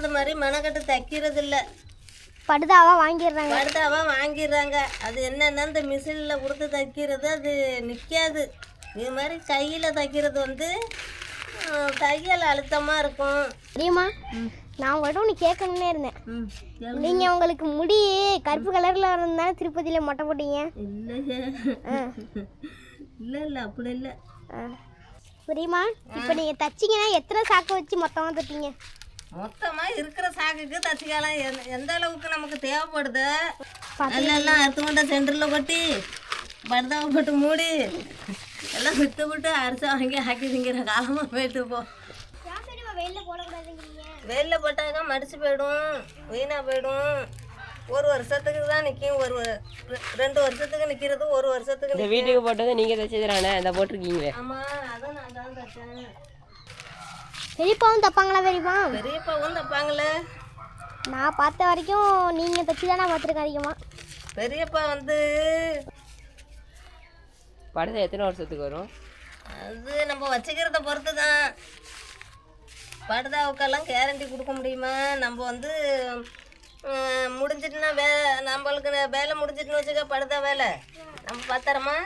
அந்த மாதிரி மெனக்கட்டு தைக்கிறது இல்லை படுதாவா வாங்கிடுறாங்க? படுதாவா வாங்கிடுறாங்க. அது என்னன்னா இந்த மிஷினில் கொடுத்து தைக்கிறது அது நிற்காது இது மாதிரி கையில் தைக்கிறது வந்து தையல் அழுத்தமாக இருக்கும். தெரியுமா? நான் உங்கள்கிட்ட ஒன்று கேட்கணுன்னே இருந்தேன். நீங்கள் உங்களுக்கு முடி கருப்பு கலரில் இருந்தாலும் திருப்பதியில் மொட்டை போட்டீங்க? இல்லை இல்லை அப்படி இல்லை. புரியுமா? இப்போ நீங்கள் தச்சிங்கன்னா எத்தனை சாக்கு வச்சு மொத்தமாக தைப்பீங்க? மொத்தமாக இருக்கிற சாக்குக்கு தச்சுக்கலாம். எந்த- எந்த அளவுக்கு நமக்கு தேவைப்படுது அதெல்லாம் அறுத்து கொண்ட சென்டரில் கொட்டி படுதாவை போட்டு மூடி எல்லாம் விட்டு விட்டு அரிசி வாங்கி ஆக்கி திங்கிற காலமாக போயிட்டு போ. வெயிலில் போட்டாக்க மடிச்சு போயிடும் வீணாக போயிடும். ஒரு வருஷத்துக்கு தான் நிற்கும் ஒரு ரெண்டு வருஷத்துக்கு நிற்கிறது ஒரு வருஷத்துக்கு இந்த. வீட்டுக்கு போட்டது நீங்க தைச்சதுறானே இந்த போட்டிருக்கீங்களே. ஆமாம் அதான் நான் தான் தச்சேன். பெரியப்பாவும் தப்பாங்களா பெரியப்பா? பெரியப்பாவும் தப்பாங்களே. நான் பார்த்த வரைக்கும் நீங்கள் தச்சு தானே பார்த்துருக்கேன் அதிகமாக பெரியப்பா வந்து படத்தை எத்தனை வருஷத்துக்கு வரும்? அது நம்ம வச்சுக்கிறத பொறுத்து தான் படுதாவுக்கெல்லாம் கேரண்டி கொடுக்க முடியுமா? நம்ம வந்து அஹ், முடிஞ்சிட்டுனா வே நம்மளுக்கு வேலை முடிஞ்சிட்டுன்னு வச்சுக்க படுதா வேலை. நம்ம பத்திரமா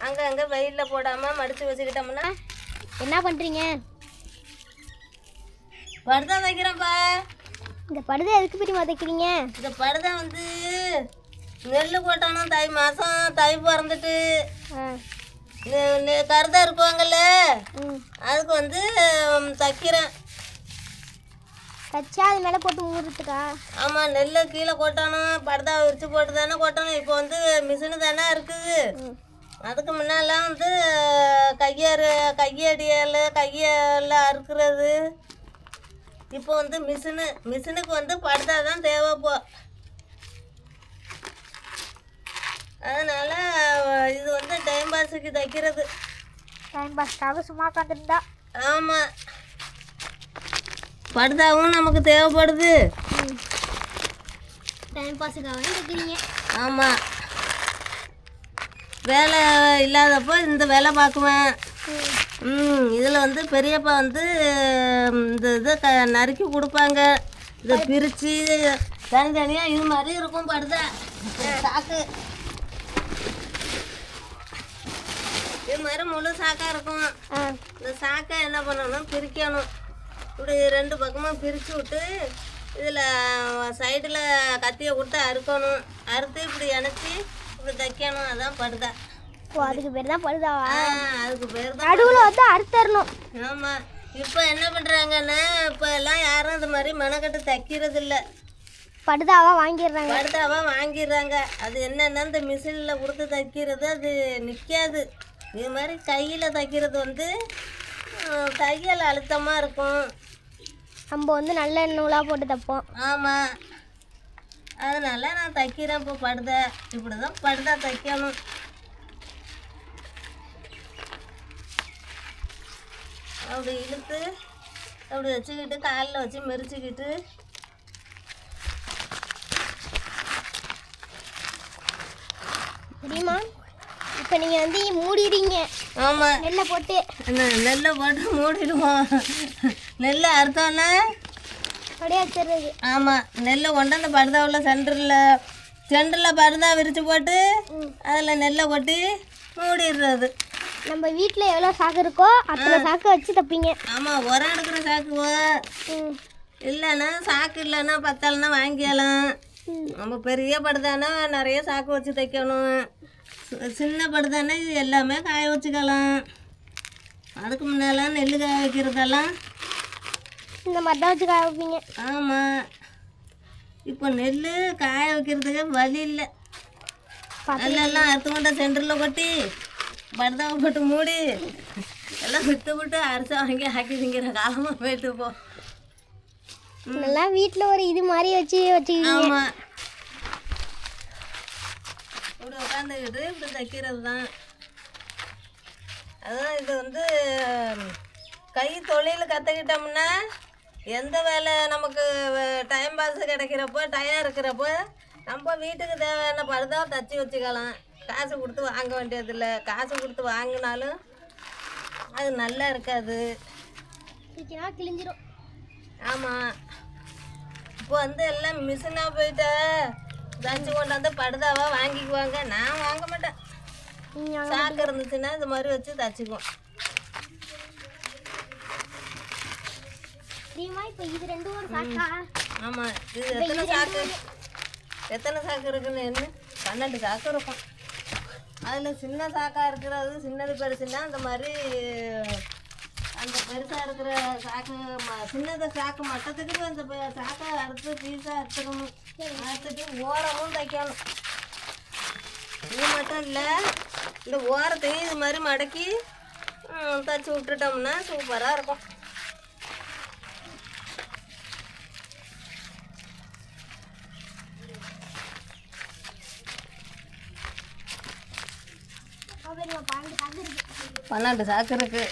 அங்கே அங்கே வெயிலில் போடாமல் மடித்து வச்சுக்கிட்டோம்னா என்ன பண்ணுறீங்க படுதா வைக்கிறேன்ப்பா இந்த படுதை எதுக்கு பெரியமா தைக்கிறீங்க? இந்த படுதா வந்து நெல் போட்டாலும் தை மாதம் தை பிறந்துட்டு. கருதா இருப்பாங்கல்ல? அதுக்கு வந்து தைக்கிறேன். தச்சா அது மேலே போட்டு மூடுறதுக்கா ஆமாம் நெல்லை கீழே கொட்டணும் படுதா விரிச்சு போட்டு தானே கொட்டணும். இப்போ வந்து மிஷினு தானே இருக்குது. அதுக்கு முன்னெல்லாம் வந்து கையாறு கையடியால் கையால் அறுக்கிறது. இப்போ வந்து மிஷினு மிஷினுக்கு வந்து படுதா தான் தேவைப்போ அதனால இது வந்து டைம் பாஸுக்கு தைக்கிறது. டைம் பாஸ்க்காக சும்மா உட்காந்துருந்தா ஆமாம் படுதாவும் நமக்கு தேவைப்படுது. டைம் பாஸுக்காக தைக்கிறீங்க. ஆமாம் வேலை இல்லாதப்போ இந்த வேலை பார்க்குவேன். இதில் வந்து பெரியப்பா வந்து இந்த இதை க நறுக்கி கொடுப்பாங்க. இதை பிரித்து தனித்தனியாக இது மாதிரி இருக்கும் படுதா. சாக்கு. இது மாதிரி முழு சாக்காக இருக்கும். இந்த சாக்கை என்ன பண்ணணும் பிரிக்கணும். இப்படி ரெண்டு பக்கமாக பிரித்து விட்டு இதில் சைடில் கத்தியை விட்டு அறுக்கணும். அறுத்து இப்படி இணைச்சி இப்படி தைக்கணும். அதான் படுதா. ஓ அதுக்கு பேர் தான் படுதாவா ஆ அதுக்கு பேர் தான் நடுவில் வந்து அறுத்தரணும். ஆமாம் இப்போ என்ன பண்ணுறாங்கன்னா இப்போ எல்லாம் யாரும் இந்த மாதிரி மெனக்கட்டு தைக்கிறது இல்லை படுதாவா வாங்கிடுறாங்க. படுதாவா வாங்கிடுறாங்க. அது என்னன்னா இந்த மிஷினில் கொடுத்து தைக்கிறது அது நிற்காது இது மாதிரி கையில் தைக்கிறது வந்து தையல் அழுத்தமாக இருக்கும். நம்ம வந்து நல்ல நூலாக போட்டு தைப்போம். ஆமாம் அதனால நான் தைக்கிறேன் இப்போ படுதை. இப்படி தான் படுதா தைக்கணும். அப்படி இழுத்து அப்படி வச்சுக்கிட்டு காலில் வச்சு மெரிச்சுக்கிட்டு. தெரியுமா இப்போ நீங்கள் வந்து மூடிடுறீங்க ஆமாம் நெல்லை போட்டு. நெல்லை போட்டு மூடிடுவோம். நெல்லை அறுத்தோன்னே? அப்படியே வச்சிடுறது. ஆமாம் நெல்லை கொண்டு அந்த படுதாவில் சென்டரில் சென்டரில் படுதா விரித்து போட்டு. அதில் நெல்லை கொட்டி மூடிடுறது. நம்ம வீட்டில் எவ்வளோ சாக்கு இருக்கோ அத்தனை சாக்கு வச்சு தைப்பீங்க. ஆமாம் உரம் எடுக்கிற சாக்குவோ ம். இல்லைன்னா சாக்கு இல்லைன்னா பத்தலைன்னா வாங்கிக்கலாம். நம்ம பெரிய படுதானா நிறைய சாக்கு வச்சு தைக்கணும். சின்ன படுதானா இது எல்லாமே காய வச்சுக்கலாம். அதுக்கு முன்னெல்லாம் நெல் காய வைக்கிறதெல்லாம் இந்த மாதிரி தான் வச்சு காய வைப்பீங்க. ஆமாம் இப்போ நெல் காய வைக்கிறதுக்கு வழி இல்லை. நெல்லெல்லாம் அறுத்து கொண்ட சென்டரில் கொட்டி படுதாவை போட்டு மூடி. எல்லாம் விட்டு விட்டு அரிசி வாங்கி ஆக்கி திங்கிற காலமாக போயிட்டு போ. நல்லா வீட்டில் ஒரு இது மாதிரி வச்சு வச்சுக்கிங்க. ஆமாம் இப்படி உட்காந்துக்கிட்டு இப்படி தைக்கிறது தான் அதான் இது வந்து கை தொழில் கற்றுக்கிட்டோம்னா எந்த வேலை நமக்கு டைம் பாஸ் கிடைக்கிறப்போ டயம் இருக்கிறப்போ நம்ம வீட்டுக்கு தேவையான படுதா தச்சு வச்சுக்கலாம். காசு கொடுத்து வாங்க வேண்டியதில்லை. காசு கொடுத்து வாங்கினாலும் அது நல்லா இருக்காது. கிழிஞ்சிரும். ஆமாம் இப்போ வந்து எல்லாம் மிஷினாக போயிட்டா தச்சு கொண்டாந்து படுதாவா வாங்கிக்குவாங்க. நான் வாங்க மாட்டேன். சாக்கு இருந்துச்சுன்னா இது மாதிரி வச்சு தச்சுக்குவோம். ஆமாம் இது எத்தனை சாக்கு? எத்தனை சாக்கு இருக்குன்னு என்ன? பன்னெண்டு சாக்கு இருக்கும். அதில் சின்ன சாக்காக இருக்கிறது சின்னது பெருசுன்னா அந்த மாதிரி அந்த பெருசாக இருக்கிற சாக்கு ம- சின்னதை சாக்கு மட்டத்துக்கு அந்த சாக்கை அறுத்து பீஸாக அறுத்துக்கணும் அறுத்துட்டு ஓரமும் தைக்கணும். இது மட்டும் இல்லை இந்த ஓரத்தையும் இது மாதிரி மடக்கி தைச்சி தச்சு விட்டுட்டோம்னா சூப்பராக இருக்கும் பெரியமா பன்னெண்டு சாக்கு இருக்கு பன்னெண்டு சாக்கு இருக்குது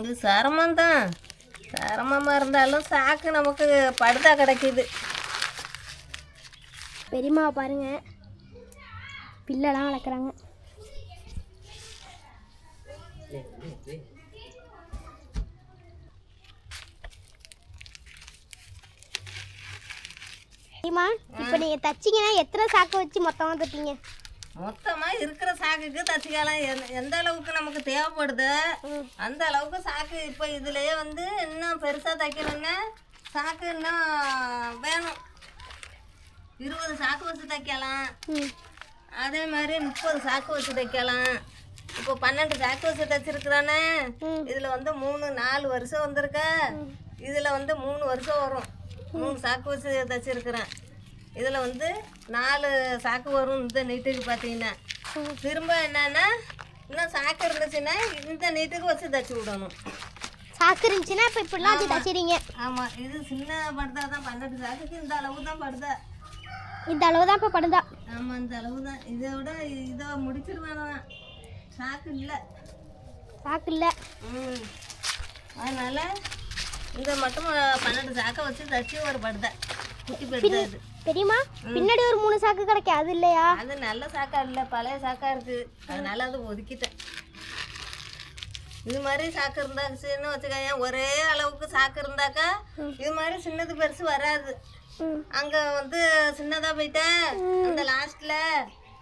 இது சிரமந்தான் சிரமமாக இருந்தாலும் சாக்கு நமக்கு படுதா கிடைக்குது. பெரியம்மாவை பாருங்க. பிள்ளைலாம் வளர்க்குறாங்க. பெரியம்மா இப்போ நீங்கள் தச்சிங்கன்னா எத்தனை சாக்கு வச்சு மொத்தமாக தைப்பீங்க? மொத்தமாக இருக்கிற சாக்குக்கு தச்சுக்கலாம். எந்த- அளவுக்கு நமக்கு தேவைப்படுதோ அந்த அளவுக்கு சாக்கு இப்போ இதுலயே வந்து இன்னும் பெருசாக தைக்கணும்னா சாக்கு இன்னும் வேணும். இருபது சாக்கு வச்சு தைக்கலாம். அதே மாதிரி முப்பது சாக்கு வச்சு தைக்கலாம். இப்போ பன்னெண்டு சாக்கு வச்சு தைச்சிருக்கிறானே. இதில் வந்து மூணு நாலு வருஷம் வந்திருக்க. இதில் வந்து மூணு வருஷம் வரும். மூணு சாக்கு வச்சு தைச்சிருக்கிறேன். இதில் வந்து நாலு சாக்கு வரும் இந்த நீட்டுக்கு பார்த்தீங்கன்னா திரும்ப என்னன்னா இன்னும் சாக்கு இருந்துச்சுன்னா இந்த நீட்டுக்கு வச்சு தைச்சி விடணும். சாக்கு இருந்துச்சுன்னா இப்போ இப்படிலாம் வச்சு தச்சிடுங்க ஆமாம் இது சின்ன படுதா தான் பன்னெண்டு சாக்குக்கு இந்த அளவு தான் படுதா. இந்த அளவு தான் இப்போ படுதா. ஆமாம் இந்த அளவு தான். இதை விட இதை முடிச்சிருவேன் சாக்கு இல்லை. சாக்கு இல்லை. ம். அதனால் இந்த மட்டும் பன்னெண்டு சாக்கை வச்சு தச்சு ஒரு படுதை. குட்டி படுதை அது. பெரியம்மா பின்னாடி ஒரு மூணு சாக்கு கிடைக்கும் அது இல்லையா? அது நல்ல சாக்கா இல்லை பழைய சாக்கா இருக்குது அதனால அது ஒதுக்கிட்டேன். இது மாதிரி சாக்கு இருந்தாச்சுன்னு வச்சுக்கோங்க. ஒரே அளவுக்கு சாக்கு இருந்தாக்கா இது மாதிரி சின்னது பெருசு வராது. அங்கே வந்து சின்னதாக போயிட்டேன் அந்த லாஸ்ட்டில்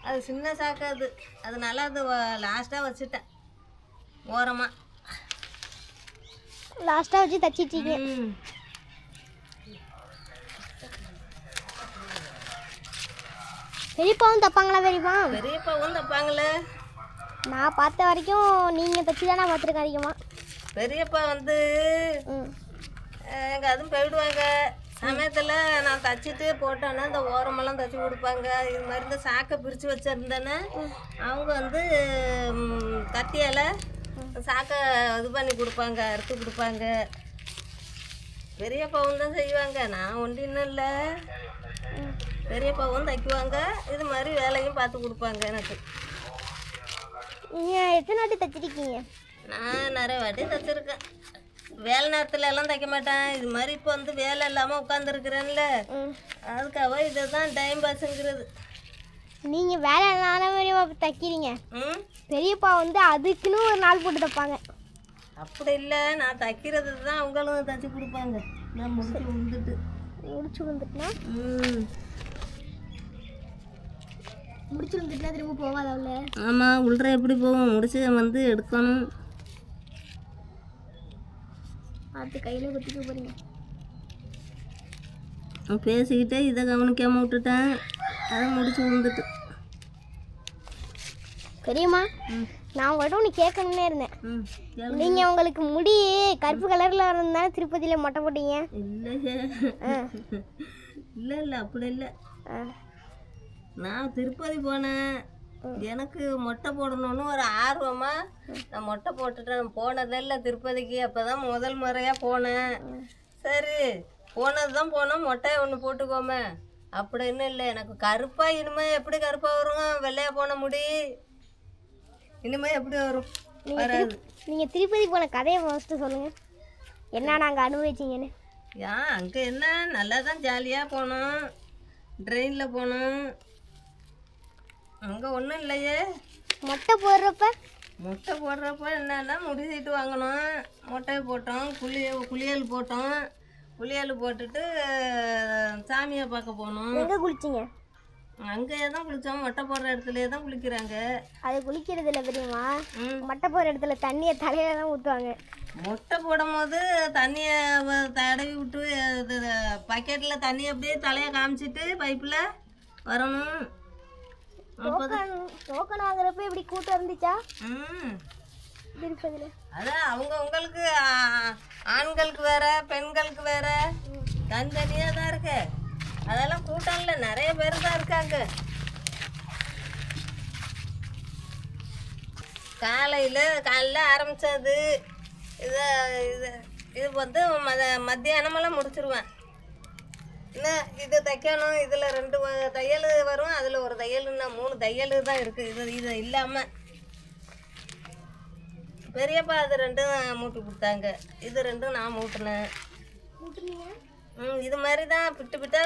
அது சின்ன சாக்கு அது. அதனால அது லாஸ்ட்டாக வச்சுட்டேன். ஓரமாக லாஸ்ட்டாக வச்சு தச்சிட்டீங்க. பெரியப்பாவும் தப்பாங்களா பெரியப்பா? பெரியப்பாவும் தப்பாங்களே நான் பார்த்த வரைக்கும் நீங்கள் தச்சு தானே பார்த்துருக்கேன் அதிகமாக பெரியப்பா வந்து எங்கள் அதுவும் போயிடுவாங்க. சமயத்தில் நான் தச்சுட்டு போட்டோன்னா இந்த ஓரமெல்லாம் தச்சு கொடுப்பாங்க. இது மாதிரி இந்த சாக்கை பிரித்து வச்சுருந்தேன்னா அவங்க வந்து கத்தியால் சாக்கை இது பண்ணி கொடுப்பாங்க அறுத்து கொடுப்பாங்க. பெரியப்பாவும் தான் செய்வாங்க. நான் ஒன்றும் இல்லை. பெரியப்பாவும் தைக்குவாங்க. இது மாதிரி வேலையும் பார்த்து கொடுப்பாங்க எனக்கு. நீங்கள் எத்தனை வாட்டி தச்சிருக்கீங்க? நான் நிறைய வாட்டி தைச்சிருக்கேன். வேலை நேரத்துல எல்லாம் தைக்க மாட்டேன். இது மாதிரி இப்போ வந்து வேலை இல்லாமல் உட்காந்துருக்குறேன்ல அதுக்காக இதை தான் டைம் பாஸுங்கிறது நீங்கள் வேலை நானே பெரியப்பா தைக்கிறீங்க. பெரியப்பா வந்து அதுக்குன்னு ஒரு நாள் போட்டு தைப்பாங்க. அப்படி இல்லை நான் தைக்கிறது தான் அவங்களும் தைச்சி கொடுப்பாங்க. நான் முடிச்சு வந்துட்டு முடிச்சு வந்துட்டுனா முடிச்சு வந்துட்டுனா திரும்ப போகாத உள்ள? ஆமாம் உள்ள எப்படி போவோம்? முடிச்சு வந்து எடுக்கணும். பார்த்து கையில் குத்திக்க போகிறீங்க பேசிக்கிட்டே இதை கவனிக்காமல் விட்டுட்டேன். அதை முடிச்சு விழுந்துட்டு. பெரியம்மா நான் உங்கள்கிட்ட ஒன்று கேட்கணும்னே இருந்தேன். நீங்கள் உங்களுக்கு முடி கருப்பு கலரில் இருந்தாலும் திருப்பதியில் மொட்டை போட்டீங்க. இல்லை இல்லை அப்படி இல்லை. நான் திருப்பதி போனேன். எனக்கு மொட்டை போடணும்னு ஒரு ஆர்வமாக நான் மொட்டை போட்டுட்டேன். போனதே இல்லை திருப்பதிக்கு. அப்போ தான் முதல் முறையாக போனேன். சரி போனது தான் போனோம். மொட்டையை ஒன்று போட்டுக்கோமே. அப்படின்னு இல்லை. எனக்கு கருப்பாக இனிமேல் எப்படி கருப்பாக வரும் வெள்ளையாக போன முடி. இனிமேல் எப்படி வரும்? வராது. நீங்கள் திருப்பதி போன கதையை ஃபஸ்ட்டு சொல்லுங்கள் என்ன நாங்கள் அனுபவிச்சிங்கன்னு? ஏன் அங்கே என்ன? நல்லா தான் ஜாலியாக போனோம் ட்ரெயினில் போனோம். அங்கே ஒன்றும் இல்லையே. மொட்டை போடுறப்ப? முட்டை போடுறப்ப என்னன்னா முடிச்சிட்டு வாங்கணும் முட்டையை போட்டோம். குளிய குளியல் போட்டோம். குளியல் போட்டுட்டு சாமியை பார்க்க போனோம் எங்கே குளிச்சிங்க? அங்கேயே தான் குளித்தோம் மொட்டை போடுற இடத்துலயே தான் குளிக்கிறாங்க. அது குளிக்கிறது இல்லை பெரியம்மா ம். மட்டை போகிற இடத்துல தண்ணியை தலையில தான் ஊற்றுவாங்க முட்டை போடும் போது தண்ணியை தடவி விட்டு பக்கெட்டில் தண்ணி அப்படியே தலையை காமிச்சிட்டு பைப்பில் வரணும். டோக்கன் டோக்கன் வாங்குறப்ப இப்படி கூட்டம் இருந்துச்சா? ம். அதான் அவங்க உங்களுக்கு ஆண்களுக்கு வேற பெண்களுக்கு வேற தனித்தனியாக தான் இருக்கு. அதெல்லாம் கூட்டம்ல நிறைய பேர் தான் இருக்காங்க. காலையில் காலைல ஆரம்பித்தது இதை இது இது வந்து மத மத்தியானமெல்லாம் முடிச்சிருவேன். என்ன இது தைக்கணும் இதில் ரெண்டு தையல் வரும் அதில் ஒரு தையல்னா மூணு தையல் தான் இருக்குது இது இது இல்லாமல் பெரியப்பா அது ரெண்டும் மூட்டி கொடுத்தாங்க. இது ரெண்டும் நான் மூட்டினேன். ம் இது மாதிரி தான் பிட்டு பிட்டா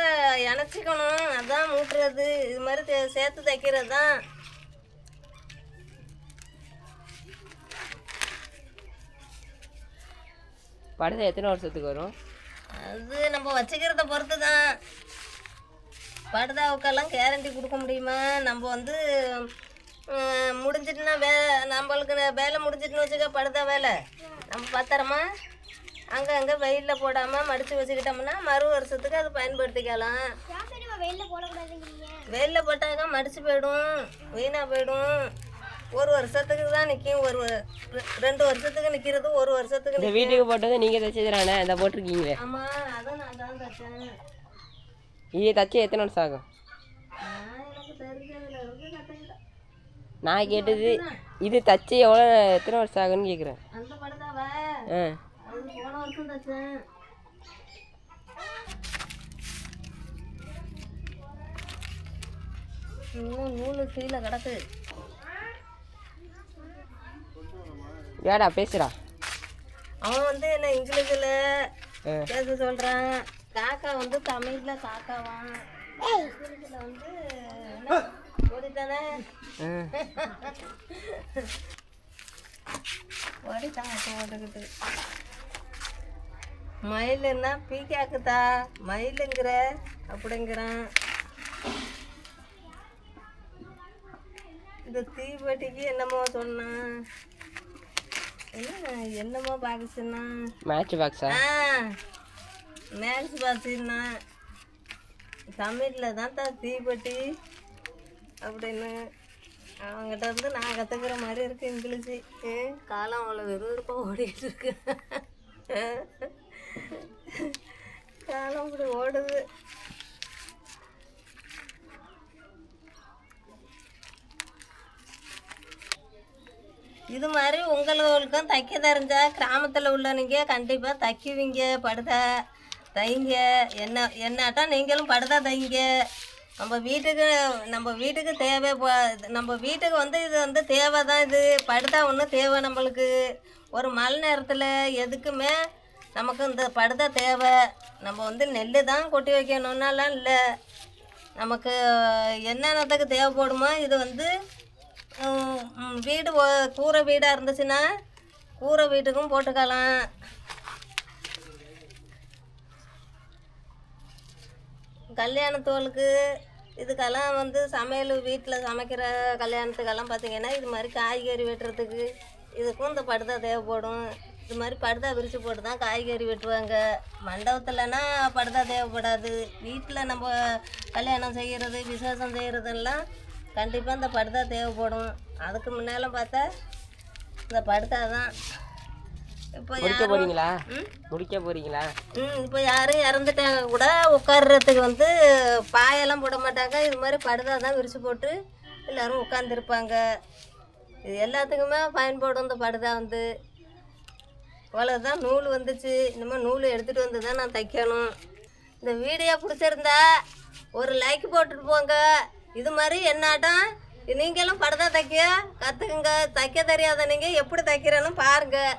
இணைச்சிக்கணும். அதான் மூட்டுறது. இது மாதிரி சேர்த்து தைக்கிறது தான். படுதா எத்தனை வருஷத்துக்கு வரும்? அது நம்ம வச்சுக்கிறத பொறுத்து தான். படுதாவுக்கெல்லாம் கேரண்டி கொடுக்க முடியுமா? நம்ம வந்து முடிஞ்சிட்டுனா வே நம்மளுக்கு வேலை முடிஞ்சிட்டுன்னு வச்சுக்க படுதா வேலை? நம்ம பத்திரமா? அங்கே அங்கே வெயிலில் போடாமல் மடித்து வச்சுக்கிட்டோம்னா மறு வருஷத்துக்கு அதை பயன்படுத்திக்கலாம். வெயிலில் போட்டாக்க மடிச்சு போயிடும் வீணாக போயிடும். ஒரு வருஷத்துக்கு தான் நிற்கும் ஒரு ரெண்டு வருஷத்துக்கு நிற்கிறது ஒரு வருஷத்துக்கு இந்த வீட்டுக்கு போட்டது நீங்கள் தைச்சதுறானே இந்த போட்டிருக்கீங்களே. ஆமாம் அதான் நான் தான் தச்சேன். இது தச்சு எத்தனை வருஷம் ஆகும் நான் எனக்கு தெரிஞ்சதுல இருந்து கற்றுக்கிட்டேன் நான் கேட்டது இது தச்சு எவ்வளோ எத்தனை வருஷம் ஆகுன்னு கேட்குறேன் ஆ. நூலு கீழே கிடக்கு. ஏடா பேசுடா. அவன் வந்து என்ன இங்கிலீஷில் பேச சொல்கிறான் காக்கா வந்து தமிழில் காக்காவான் இங்கிலீஷில் வந்து மயிலுன்னா பீக்காக்குதா? மயிலுங்கிற அப்படிங்கிறான். இந்த தீப்பெட்டிக்கு என்னமோ சொன்னான். என்ன என்னமோ பாக்ஸுன்னா மேட்ச் பாக்ஸா ஆ? மேக்ஸ் பாக்ஸுன்னா தமிழில் தான் தான் தீப்பெட்டி. அப்படின்னு. அவங்ககிட்ட இருந்து நான் கற்றுக்கிற மாதிரி இருக்கு இங்கிலீஷு. காலம் அவ்வளோ விறுவிறுப்பாக ஓடிட்டு இருக்கு. காலம் இப்படி ஓடுது. இது மாதிரி உங்களுக்கும் தைக்க தெரிஞ்சா கிராமத்தில் உள்ளவங்க கண்டிப்பாக தைக்குவீங்க படுதா தைங்க. என்ன என்னாட்டம் நீங்களும் படுதா தைங்க. நம்ம வீட்டுக்கு நம்ம வீட்டுக்கு தேவை நம்ம வீட்டுக்கு வந்து இது வந்து தேவை தான் இது. படுதா ஒன்றும் தேவை நம்மளுக்கு. ஒரு மழை நேரத்தில் எதுக்குமே நமக்கு இந்த படுதா தேவை. நம்ம வந்து நெல் தான் கொட்டி வைக்கணுன்னாலாம் இல்லை. நமக்கு என்னென்னத்துக்கு தேவைப்படுமோ இது வந்து வீடு கூரை வீடாக இருந்துச்சுன்னா கூரை வீட்டுக்கும் போட்டுக்கலாம். கல்யாணத்தோலுக்கு இதுக்கெல்லாம் வந்து சமையல் வீட்டில் சமைக்கிற கல்யாணத்துக்கெல்லாம் பார்த்தீங்கன்னா இது மாதிரி காய்கறி வெட்டுறதுக்கு இதுக்கும் இந்த படுதா தேவைப்படும். இது மாதிரி படுதா விரித்து போட்டு தான் காய்கறி வெட்டுவாங்க. மண்டபத்துலனா படுதா தேவைப்படாது. வீட்டில் நம்ம கல்யாணம் செய்கிறது விசேஷம் செய்கிறதெல்லாம் கண்டிப்பாக இந்த படுதா தேவைப்படும். அதுக்கு முன்னால் பார்த்தா இந்த படுதா தான். முடிக்க போறீங்களா? ம்? முடிக்க போறீங்களா? ம் இப்போ யாரும் இறந்துட்டாங்க கூட உட்கார்றதுக்கு வந்து பாயெல்லாம் போட மாட்டாங்க. இது மாதிரி படுதா தான் விரிச்சு போட்டு எல்லோரும் உட்காந்துருப்பாங்க இது எல்லாத்துக்குமே பயன்படும் இந்த படுதா வந்து. இவ்வளோதான் நூல் வந்துச்சு. இனிமேல் நூல் எடுத்துகிட்டு வந்து தான் நான் தைக்கணும். இந்த வீடியோ பிடிச்சிருந்தா ஒரு லைக் போட்டுட்டு போங்க. இது மாதிரி என்னாட்டம் நீங்களும் படுதா தைக்க கற்றுக்குங்க தைக்க தெரியாத நீங்கள் எப்படி தைக்கிறேன்னு பாருங்கள்